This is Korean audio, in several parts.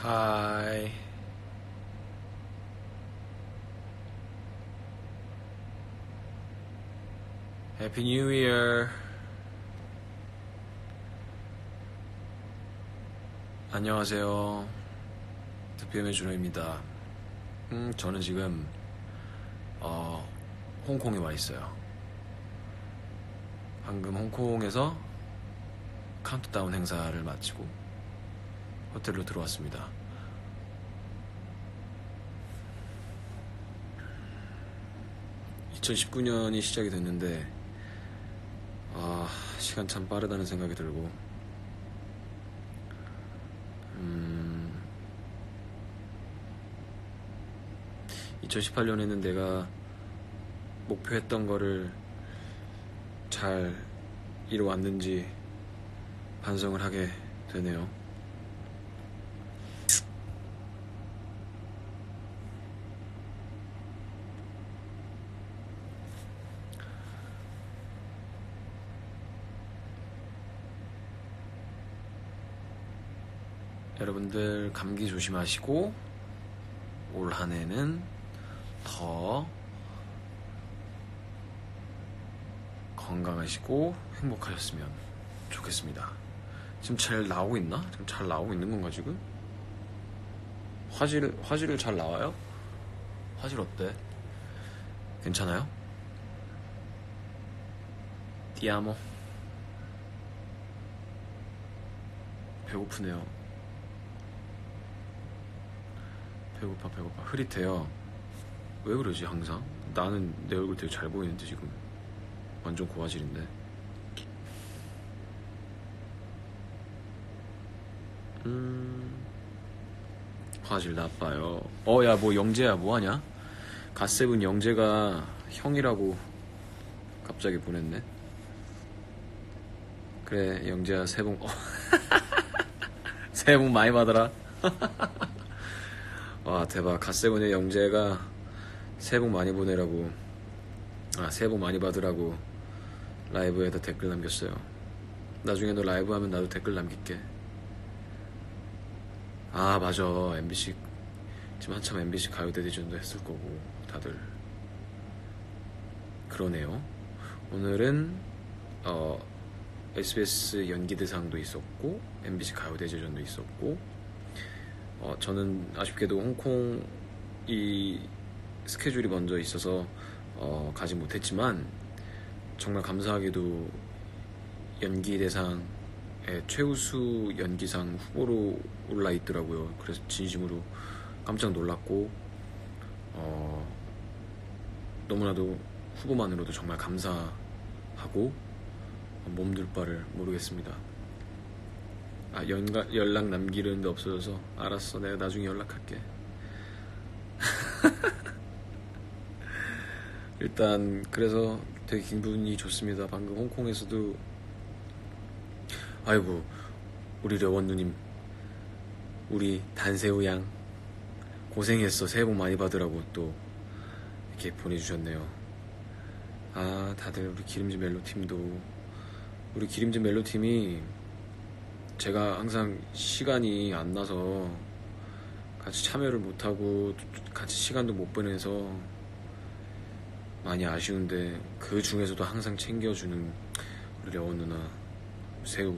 Hi. Happy New Year. 안녕하세요. 득비엠의 준호입니다. 음, 저는 지금, 어, 홍콩에 와 있어요. 방금 홍콩에서 카운트다운 행사를 마치고 호텔로 들어왔습니다. (2019년이) 시작이 됐는데 아 시간 참 빠르다는 생각이 들고 음 2018년에는 내가 목표했던 거를 잘 이뤄왔는지 반성을 하게 되네요. 여러분들 감기 조심하시고 올 한 해는 더 건강하시고 행복하셨으면 좋겠습니다. 지금 잘 나오고 있나? 지금 잘 나오고 있는 건가 지금? 화질 화질을 잘 나와요? 화질 어때? 괜찮아요? 디아모 배고프네요. 배고파 배고파 흐릿해요. 왜 그러지 항상? 나는 내 얼굴 되게 잘 보이는데 지금 완전 고화질인데. 음 화질 나빠요. 어 야 뭐 영재야 뭐하냐? 갓세븐 영재가 형이라고 갑자기 보냈네. 그래 영재야 새해 복 어. 새해 복 많이 받아라. 와 대박. 갓세븐의 영재가 새해 복 많이 보내라고. 아 새해 복 많이 받으라고 라이브에다 댓글 남겼어요. 나중에 너 라이브 하면 나도 댓글 남길게. 아 맞아. MBC 지금 한참 MBC 가요대 대전도 했을 거고 다들. 그러네요. 오늘은 어 SBS 연기대상도 있었고 MBC 가요대제전도 있었고 어, 저는 아쉽게도 홍콩 이 스케줄이 먼저 있어서 어, 가지 못했지만 정말 감사하게도 연기 대상의 최우수 연기상 후보로 올라 있더라고요. 그래서 진심으로 깜짝 놀랐고 어, 너무나도 후보만으로도 정말 감사하고 몸둘 바를 모르겠습니다. 아 연가, 연락 남기는데 없어져서 알았어. 내가 나중에 연락할게. 일단 그래서 되게 기분이 좋습니다. 방금 홍콩에서도 아이고 우리 려원 누님 우리 단새우 양 고생했어. 새해 복 많이 받으라고 또 이렇게 보내주셨네요. 아 다들 우리 기름진 멜로 팀도. 우리 기름진 멜로 팀이 제가 항상 시간이 안 나서 같이 참여를 못하고 같이 시간도 못 보내서 많이 아쉬운데 그 중에서도 항상 챙겨주는 우리 려원 누나 새우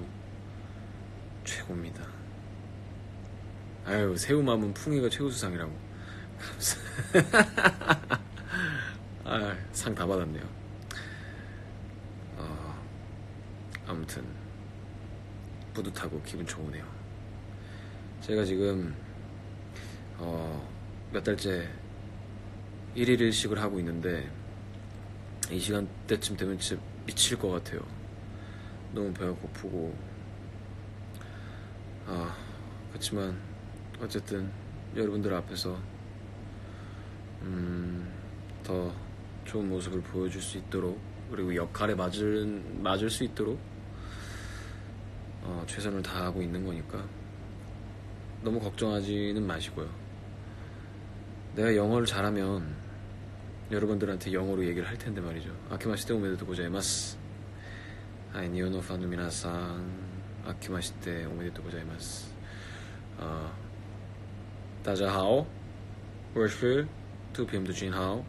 최고입니다. 아유 새우 맘은 풍이가 최우 수상이라고 감사. 아상 다 받았네요. 어, 아무튼. 뿌듯하고 기분 좋으네요. 제가 지금 어, 몇 달째 1일 1식을 하고 있는데 이 시간대쯤 되면 진짜 미칠 것 같아요. 너무 배가 고프고 아 그렇지만 어쨌든 여러분들 앞에서 음, 더 좋은 모습을 보여줄 수 있도록 그리고 역할에 맞을 맞을 수 있도록 어, 최선을 다하고 있는 거니까 너무 걱정하지는 마시고요. 내가 영어를 잘하면 여러분들한테 영어로 얘기를 할 텐데 말이죠. 아키마시테 오메데토 고자이마스. 아이 니오노 파누 미나상 아키마시테 오메데토 고자이마스. 어, 大家好，我是 2 PM 的俊豪，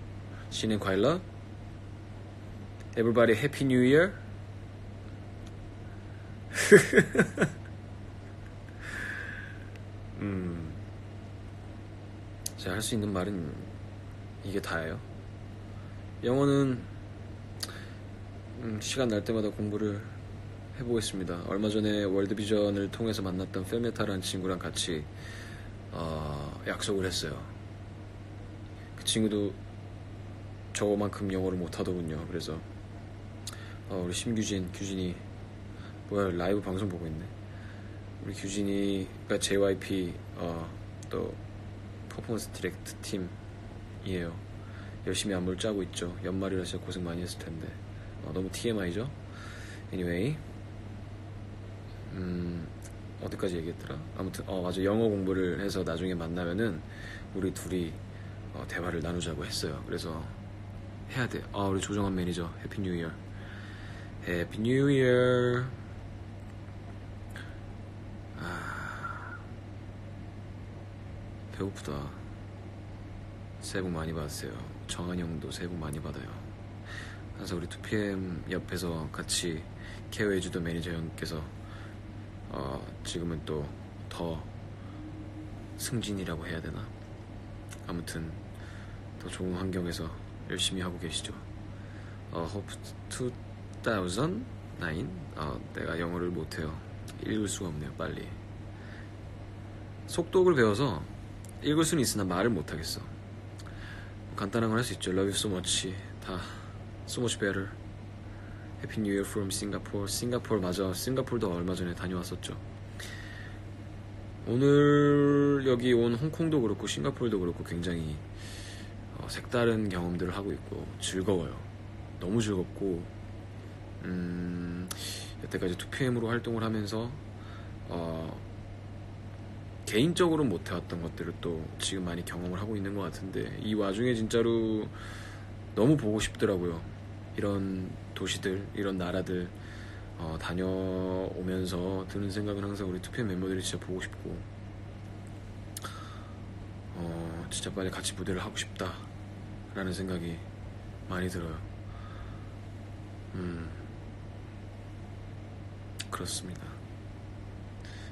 新年快乐！Everybody Happy New Year！ 음, 제가 할 수 있는 말은 이게 다예요. 영어는 음, 시간 날 때마다 공부를 해보겠습니다. 얼마 전에 월드비전을 통해서 만났던 페메타라는 친구랑 같이 어, 약속을 했어요. 그 친구도 저만큼 영어를 못하더군요. 그래서 어, 우리 심규진, 규진이 뭐야 라이브 방송 보고 있네. 우리 규진이가 JYP 어, 또 퍼포먼스 디렉트 팀이에요. 열심히 안무를 짜고 있죠. 연말이라 진짜 고생 많이 했을 텐데 어, 너무 TMI죠. Anyway, 음, 어디까지 얘기했더라? 아무튼 어 맞아 영어 공부를 해서 나중에 만나면은 우리 둘이 어, 대화를 나누자고 했어요. 그래서 해야 돼. 아 우리 조정환 매니저 해피 뉴 이어. 해피 뉴 이어. 아 배고프다. 새해 복 많이 받으세요. 정한 형도 새해 복 많이 받아요. 그래서 우리 2PM 옆에서 같이 케어해주던 매니저 형께서 어, 지금은 또 더 승진이라고 해야 되나? 아무튼 더 좋은 환경에서 열심히 하고 계시죠. 어, Hope 2009? 어, 내가 영어를 못해요. 읽을 수가 없네요, 빨리. 속독을 배워서 읽을 수는 있으나 말을 못하겠어. 간단한 건할수 있죠. Love you so much. 다 so much better. Happy New Year from Singapore. 싱가포르 맞아. 싱가포르도 얼마 전에 다녀왔었죠. 오늘 여기 온 홍콩도 그렇고 싱가포르도 그렇고 굉장히 어, 색다른 경험들을 하고 있고 즐거워요. 너무 즐겁고 음, 여태까지 2PM으로 활동을 하면서 어, 개인적으로 못 해왔던 것들을 또 지금 많이 경험을 하고 있는 것 같은데 이 와중에 진짜로 너무 보고 싶더라고요. 이런 도시들, 이런 나라들 어, 다녀오면서 드는 생각은 항상 우리 2PM 멤버들이 진짜 보고 싶고 어, 진짜 빨리 같이 무대를 하고 싶다 라는 생각이 많이 들어요. 음, 그렇습니다.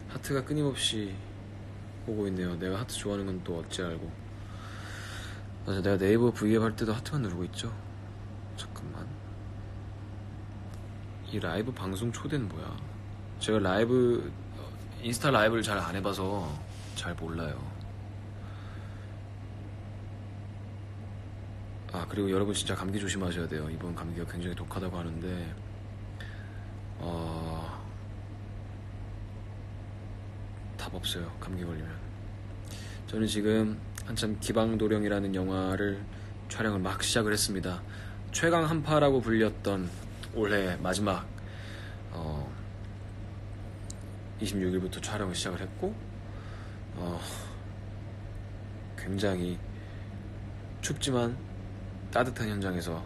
하트가 끊임없이 오고 있네요. 내가 하트 좋아하는 건 또 어찌 알고. 맞아, 내가 네이버 V앱 할 때도 하트만 누르고 있죠. 잠깐만. 이 라이브 방송 초대는 뭐야? 제가 라이브, 어, 인스타 라이브를 잘 안 해봐서 잘 몰라요. 아, 그리고 여러분 진짜 감기 조심하셔야 돼요. 이번 감기가 굉장히 독하다고 하는데, 어, 답 없어요. 감기 걸리면. 저는 지금 한참 기방도령이라는 영화를 촬영을 막 시작을 했습니다. 최강 한파라고 불렸던 올해 마지막 어, 26일부터 촬영을 시작을 했고 어, 굉장히 춥지만 따뜻한 현장에서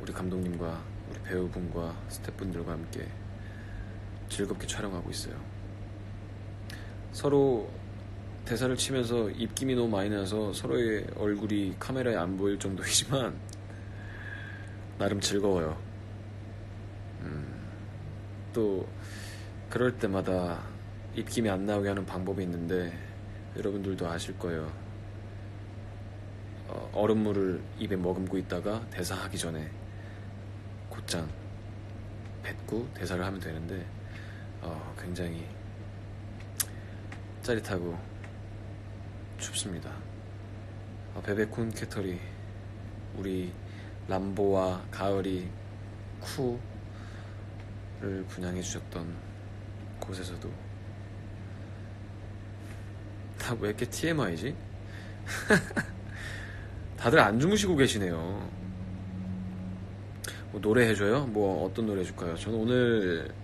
우리 감독님과 우리 배우분과 스태프분들과 함께 즐겁게 촬영하고 있어요. 서로 대사를 치면서 입김이 너무 많이 나서 서로의 얼굴이 카메라에 안 보일 정도이지만 나름 즐거워요. 음, 또 그럴 때마다 입김이 안 나오게 하는 방법이 있는데 여러분들도 아실 거예요. 어, 얼음물을 입에 머금고 있다가 대사하기 전에 곧장 뱉고 대사를 하면 되는데 어, 굉장히 짜릿하고 춥습니다. 어, 베베콘 캐터리 우리 람보와 가을이 쿠를 분양해 주셨던 곳에서도 다 왜 이렇게 TMI지? 다들 안 주무시고 계시네요. 뭐 노래 해줘요? 뭐 어떤 노래 해줄까요? 저는 오늘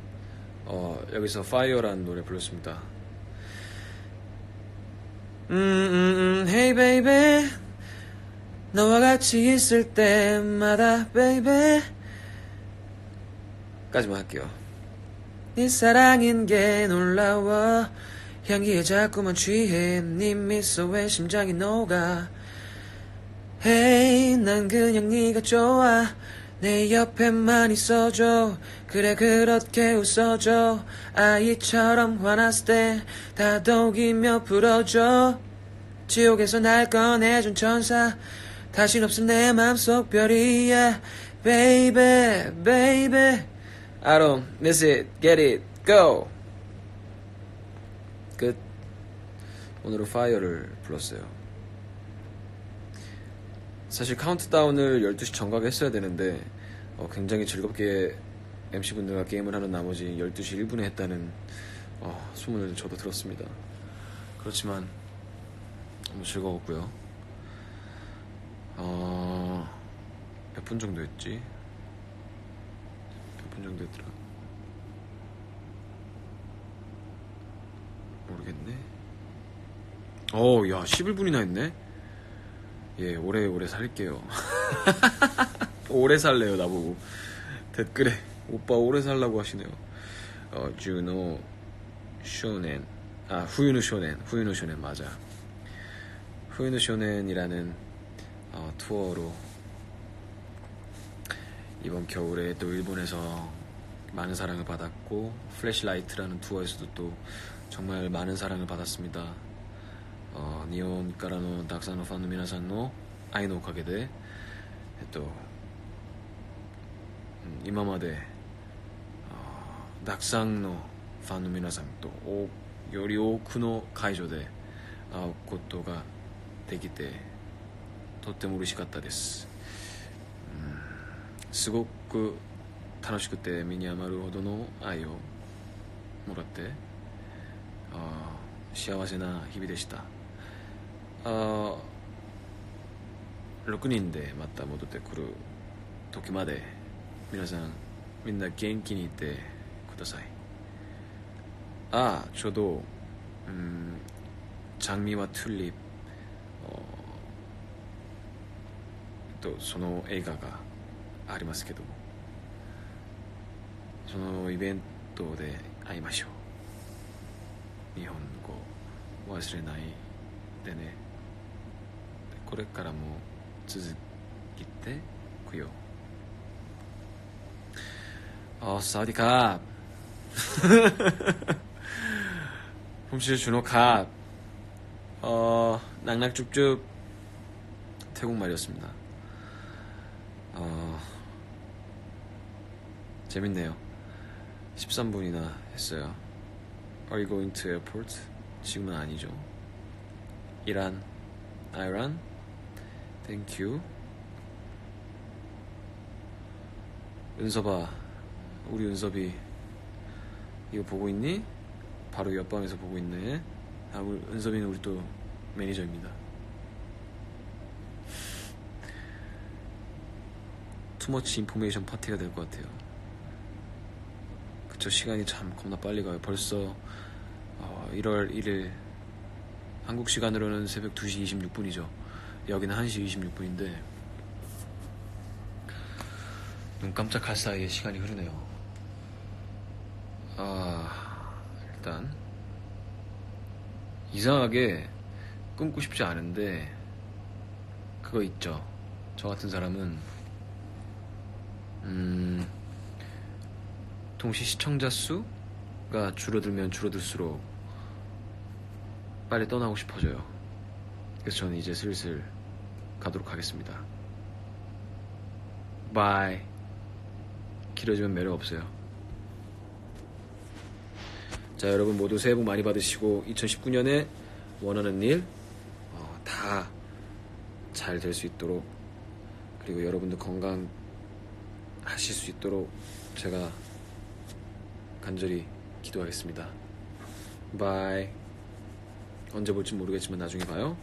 어, 여기서 Fire라는 노래 불렀습니다. 음, 음, 음, hey baby. 너와 같이 있을 때마다 baby. 까지만 할게요. 네 사랑인 게 놀라워. 향기에 자꾸만 취해 네 미소에 심장이 녹아 Hey 난 그냥 네가 좋아 내 옆에만 있어줘. 그래 그렇게 웃어줘. 아이처럼 화났을 때 다독이며 풀어줘 지옥에서 날 꺼내준 천사. 다신 없을 내 맘속 별이 yeah. Baby baby. I don't miss it get it go. 끝. 오늘은 파이어를 불렀어요 사실 카운트다운을 12시 정각에 했어야 되는데 어, 굉장히 즐겁게 MC분들과 게임을 하는 나머지 12시 1분에 했다는 어, 소문을 저도 들었습니다. 그렇지만 너무 즐거웠고요. 어, 몇 분 정도 했지? 몇 분 정도 했더라? 모르겠네. 어, 야, 11분이나 했네? 예, 오래오래 살게요. 오래 살래요, 나보고. 댓글에, 오빠 오래 살라고 하시네요. 어, 주노, 쇼넨. 아, 후유노 쇼넨. 후유노 쇼넨, 맞아. 후유노 쇼넨이라는 어, 투어로 이번 겨울에 또 일본에서 많은 사랑을 받았고, 플래시라이트라는 투어에서도 또 정말 많은 사랑을 받았습니다. 日本からのたくさんのファンの皆さんの愛のおかげで、えっと、今までたくさんのファンの皆さんとより多くの会場で会うことができてとっても嬉しかったです、うんすごく楽しくて身に余るほどの愛をもらってあ幸せな日々でした。あ6人でまた戻ってくる時まで皆さんみんな元気にいてくださいああちょうどうん장미와 튤립 어, 또その映画がありますけどもそのイベントで会いましょう日本語忘れないでね これからも続けてくよ어 사우디 갑 홈실 준호 갑 어, 낙낙쭉쭉 태국말이었습니다 어, 재밌네요 13분이나 했어요 Are you going to airport? 지금은 아니죠 이란 아이란 You. 은섭아 우리 은섭이 이거 보고 있니? 바로 옆방에서 보고 있네. 아, 우리 은섭이는 우리 또 매니저입니다. 투머치 인포메이션 파티가 될 것 같아요. 그쵸 시간이 참 겁나 빨리 가요. 벌써 어, 1월 1일 한국 시간으로는 새벽 2시 26분이죠 여기는 1시 26분인데 눈 깜짝할 사이에 시간이 흐르네요 아 일단 이상하게 끊고 싶지 않은데 그거 있죠 저 같은 사람은 음 동시 시청자 수가 줄어들면 줄어들수록 빨리 떠나고 싶어져요. 그래서 저는 이제 슬슬 가도록 하겠습니다. 바이. 길어지면 매력 없어요. 자, 여러분 모두 새해 복 많이 받으시고 2019년에 원하는 일 어, 다잘 될 수 있도록 그리고 여러분들 건강 하실 수 있도록 제가 간절히 기도하겠습니다. 바이. 언제 볼지 모르겠지만 나중에 봐요.